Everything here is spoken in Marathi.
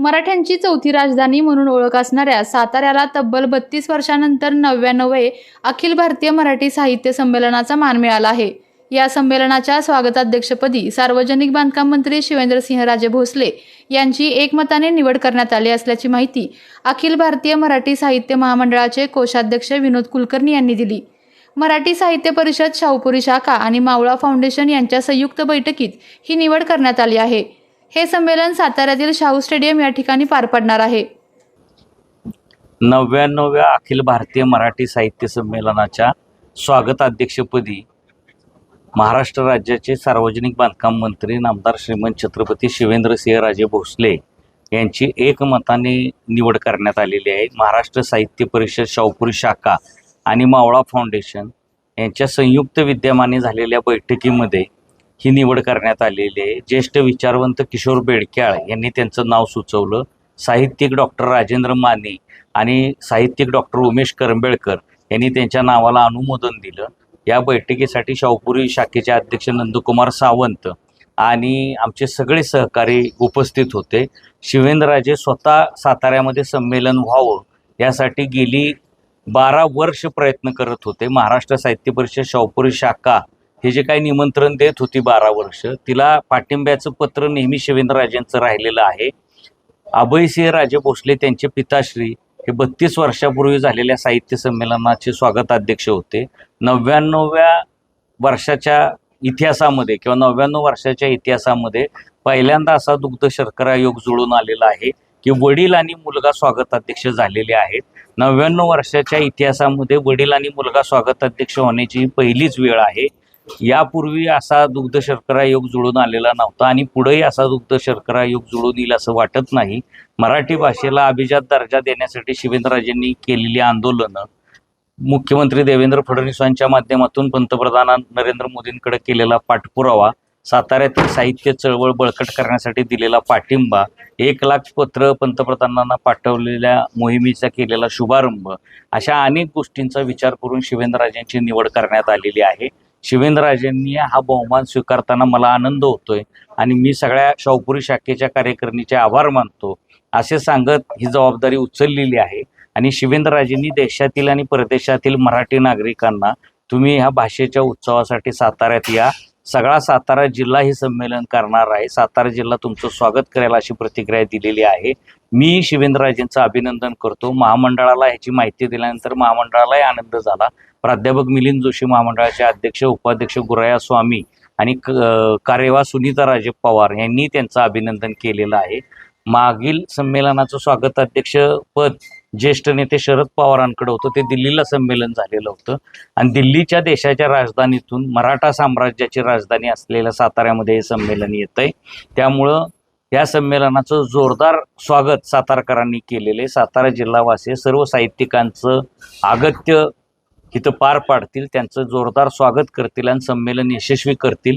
मराठ्यांची चौथी राजधानी म्हणून ओळख असणाऱ्या साताऱ्याला तब्बल बत्तीस वर्षानंतर नव्याण्णवे अखिल भारतीय मराठी साहित्य संमेलनाचा मान मिळाला आहे. या संमेलनाच्या स्वागताध्यक्षपदी सार्वजनिक बांधकाम मंत्री शिवेंद्रसिंहराजे भोसले यांची एकमताने निवड करण्यात आली असल्याची माहिती अखिल भारतीय मराठी साहित्य महामंडळाचे कोषाध्यक्ष विनोद कुलकर्णी यांनी दिली. मराठी साहित्य परिषद शाहूपुरी शाखा आणि मावळा फाउंडेशन यांच्या संयुक्त बैठकीत ही निवड करण्यात आली आहे. हे संमेलन साताऱ्यातील शाहू स्टेडियम या ठिकाणी पार पडणार आहे. नव्याण्णव्या अखिल भारतीय मराठी साहित्य संमेलनाच्या स्वागताध्यक्षपदी महाराष्ट्र राज्याचे सार्वजनिक बांधकाम मंत्री नामदार श्रीमंत छत्रपती शिवेंद्रसिंहराजे भोसले यांची एकमताने निवड करण्यात आलेली आहे. महाराष्ट्र साहित्य परिषद शाहूपुरी शाखा आणि मावळा फाउंडेशन यांच्या संयुक्त विद्यमाने झालेल्या बैठकीमध्ये ही निवड करण्यात आलेली आहे. ज्येष्ठ विचारवंत किशोर बेडक्याळ यांनी त्यांचं नाव सुचवलं. साहित्यिक डॉक्टर राजेंद्र माने आणि साहित्यिक डॉक्टर उमेश करंबेळकर यांनी त्यांच्या नावाला अनुमोदन दिलं. या बैठकीसाठी शाहूपुरी शाखेचे अध्यक्ष नंदकुमार सावंत आणि आमचे सगळे सहकारी उपस्थित होते. शिवेंद्रराजे स्वतः साताऱ्यामध्ये संमेलन व्हावं यासाठी गेली बारा वर्ष प्रयत्न करत होते. महाराष्ट्र साहित्य परिषद शाहूपुरी शाखा हे जे काही निमंत्रण देत होती बारा वर्ष तिला पाठिंब्याचं पत्र नेहमी शिवेंद्रराजेंचं राहिलेलं आहे. अभयसिंह राजे भोसले त्यांचे पिताश्री हे बत्तीस वर्षापूर्वी झालेल्या साहित्य संमेलनाचे स्वागताध्यक्ष होते. नव्याण्णव्या वर्षाच्या इतिहासामध्ये किंवा नव्याण्णव वर्षाच्या इतिहासामध्ये पहिल्यांदा असा दुग्ध शर्करा योग जुळून आलेला आहे की वडील आणि मुलगा स्वागताध्यक्ष झालेले आहेत. नव्याण्णव वर्षाच्या इतिहासामध्ये वडील आणि मुलगा स्वागताध्यक्ष होण्याची ही पहिलीच वेळ आहे. यापूर्वी असा दुग्ध शर्करा योग जुळून आलेला नव्हता आणि पुढेही असा दुग्ध शर्करा योग जुळून येईल असं वाटत नाही. मराठी भाषेला अभिजात दर्जा देण्यासाठी शिवेंद्रराजेंनी केलेली आंदोलनं मुख्यमंत्री देवेंद्र फडणवीसांच्या माध्यमातून पंतप्रधान नरेंद्र मोदींकडे केलेला पाठपुरावा साताऱ्यातील साहित्य चळवळ बळकट करण्यासाठी दिलेला पाठिंबा एक लाख पत्र पंतप्रधानांना पाठवलेल्या मोहिमेचा केलेला शुभारंभ अशा अनेक गोष्टींचा विचार करून शिवेंद्रराजेंची निवड करण्यात आलेली आहे. शिवेंद्रराजेंनी हा बहुमान स्वीकारताना मला आनंद होतोय. आणि मी सगळ्या शाहूपुरी शाखेच्या कार्यकारिणीचे आभार मानतो. असे सांगत ही जबाबदारी उचललेली आहे. आणि शिवेंद्रराजेंनी देशातील आणि परदेशातील मराठी नागरिकांना तुम्ही ह्या भाषेच्या उत्सवासाठी साताऱ्यात या. सगळा सातारा जिल्हा हे संमेलन करणार आहे. सातारा जिल्हा तुमचं स्वागत करेल अशी प्रतिक्रिया दिलेली आहे. मी शिवेंद्रराजेंचं अभिनंदन करतो. महामंडळाला ह्याची माहिती दिल्यानंतर महामंडळालाही आनंद झाला. प्राध्यापक मिलिंद जोशी महामंडळाचे अध्यक्ष उपाध्यक्ष गुराया स्वामी आणि क- कार्यवाह सुनीता राजे पवार यांनी त्यांचं अभिनंदन केलेलं आहे. मागील संमेलनाचं स्वागताध्यक्ष पद ज्येष्ठ नेते शरद पवारांकडे होतं. ते दिल्लीला संमेलन झालेलं होतं. आणि दिल्लीच्या देशाच्या राजधानीतून मराठा साम्राज्याची राजधानी असलेल्या साताऱ्यामध्ये हे संमेलन येत आहे त्यामुळं या संमेलनाचं जोरदार स्वागत सातारकरांनी केलेले सातारा जिल्हावासी सर्व साहित्यिकांचं अगत्य इथं पार पाडतील. त्यांचं जोरदार स्वागत करतील आणि संमेलन यशस्वी करतील.